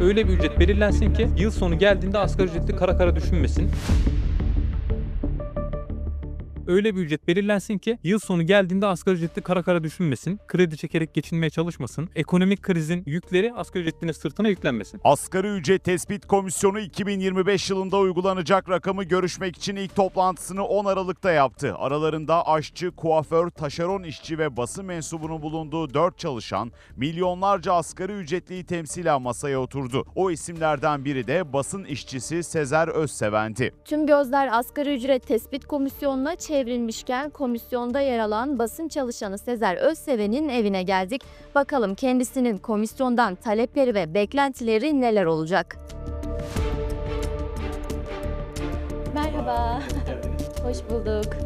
Öyle bir ücret belirlensin ki yıl sonu geldiğinde asgari ücretli kara kara düşünmesin. Öyle bir ücret belirlensin ki yıl sonu geldiğinde asgari ücretli kara kara düşünmesin. Kredi çekerek geçinmeye çalışmasın. Ekonomik krizin yükleri asgari ücretlinin sırtına yüklenmesin. Asgari ücret tespit komisyonu 2025 yılında uygulanacak rakamı görüşmek için ilk toplantısını 10 Aralık'ta yaptı. Aralarında aşçı, kuaför, taşeron işçi ve basın mensubunun bulunduğu 4 çalışan milyonlarca asgari ücretliyi temsilen masaya oturdu. O isimlerden biri de basın işçisi Sezer Özseven'di. Tüm gözler asgari ücret tespit komisyonuna çevrilmişken komisyonda yer alan basın çalışanı Sezer Özseven'in evine geldik. Bakalım kendisinin komisyondan talepleri ve beklentileri neler olacak? Merhaba. Hoş bulduk.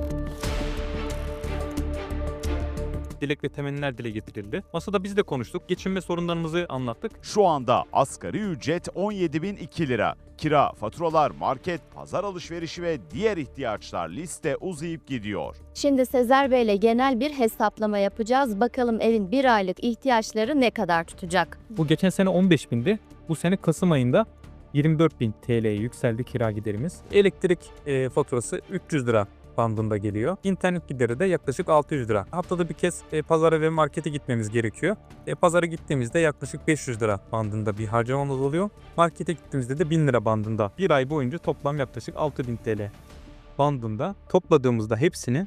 Dilek ve temenniler dile getirildi. Masada biz de konuştuk. Geçinme sorunlarımızı anlattık. Şu anda asgari ücret 17.002 lira. Kira, faturalar, market, pazar alışverişi ve diğer ihtiyaçlar liste uzayıp gidiyor. Şimdi Sezer Bey ile genel bir hesaplama yapacağız. Bakalım evin bir aylık ihtiyaçları ne kadar tutacak? Bu geçen sene 15 bindi. Bu sene Kasım ayında 24.000 TL'ye yükseldi kira giderimiz. Elektrik e, faturası 300 lira bandında geliyor. İnternet gideri de yaklaşık 600 lira. Haftada bir kez e, pazara ve markete gitmemiz gerekiyor. E, pazara gittiğimizde yaklaşık 500 lira bandında bir harcamamız oluyor. Markete gittiğimizde de 1000 lira bandında. Bir ay boyunca toplam yaklaşık 6000 TL bandında. Topladığımızda hepsini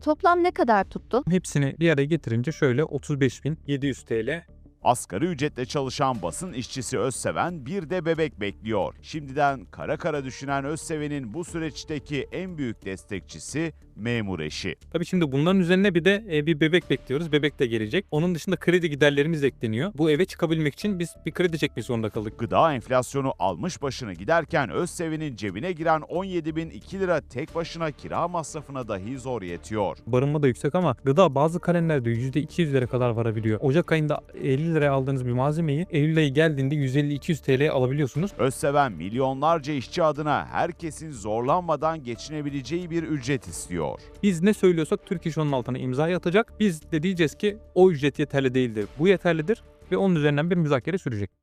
Toplam ne kadar tuttu? hepsini bir araya getirince şöyle 35.700 TL Asgari ücretle çalışan basın işçisi Özseven bir de bebek bekliyor. Şimdiden kara kara düşünen Özseven'in bu süreçteki en büyük destekçisi memur eşi. Tabii şimdi bunların üzerine bir de e, bir bebek bekliyoruz. Bebek de gelecek. Onun dışında kredi giderlerimiz ekleniyor. Bu eve çıkabilmek için biz bir kredi çekmek zorunda kaldık. Gıda enflasyonu almış başını giderken Özseven'in cebine giren 17.002 lira tek başına kira masrafına dahi zor yetiyor. Barınma da yüksek ama gıda bazı kalemlerde %200'lere kadar varabiliyor. Ocak ayında 50 liraya aldığınız bir malzemeyi Eylül ayı geldiğinde 150-200 TL'ye alabiliyorsunuz. Özseven milyonlarca işçi adına herkesin zorlanmadan geçinebileceği bir ücret istiyor. Biz ne söylüyorsak Türk İş onun altına imzayı atacak. Biz de diyeceğiz ki o ücret yeterli değildir. Bu yeterlidir ve onun üzerinden bir müzakere sürecek.